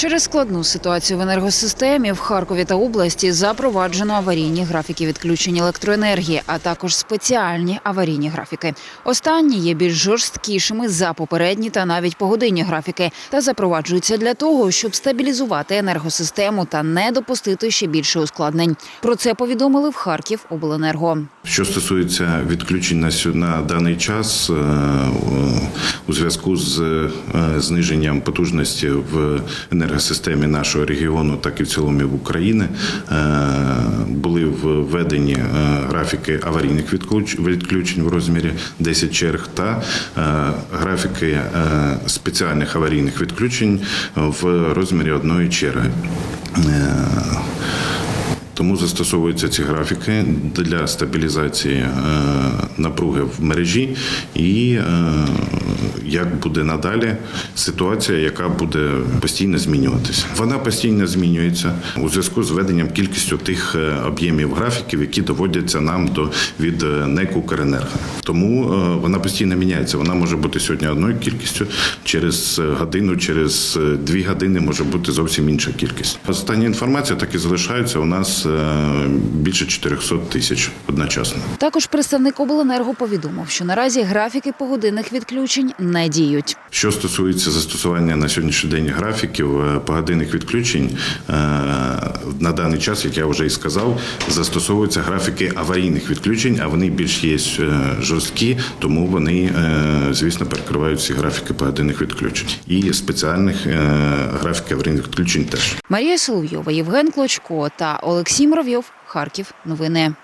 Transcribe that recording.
Через складну ситуацію в енергосистемі в Харкові та області запроваджено аварійні графіки відключень електроенергії, а також спеціальні аварійні графіки. Останні є більш жорсткішими за попередні та навіть погодинні графіки та запроваджуються для того, щоб стабілізувати енергосистему та не допустити ще більше ускладнень. Про це повідомили в Харків обленерго. Що стосується відключень на на даний час, е, у зв'язку з е, зниженням потужності в енергосистемі нашого регіону, так і в цілому в України, е, були введені е, графіки аварійних відключ- відключень в розмірі 10 черг та е, графіки спеціальних аварійних відключень в розмірі одної черги. Тому застосовуються ці графіки для стабілізації е, напруги в мережі і е, як буде надалі ситуація, яка буде постійно змінюватися. Вона постійно змінюється у зв'язку з введенням кількістю тих е, об'ємів графіків, які доводяться нам до від НЕК «Укренерго». Тому вона постійно міняється. Вона може бути сьогодні одною кількістю, через годину, через дві години може бути зовсім інша кількість. Остання інформація так і залишається у нас більше 400 тисяч одночасно. Також представник обленерго повідомив, що наразі графіки погодинних відключень не діють. Що стосується застосування на сьогоднішній день графіків е, погодинних відключень, е, на даний час, як я вже і сказав, застосовуються графіки аварійних відключень, а вони більш є е, жорсткі, тому вони, звісно, перекривають ці графіки погодинних відключень. І спеціальних графіків аварійних відключень теж. Марія Соловйова, Євген Клочко та Олексій Муравйов. Харків. Новини.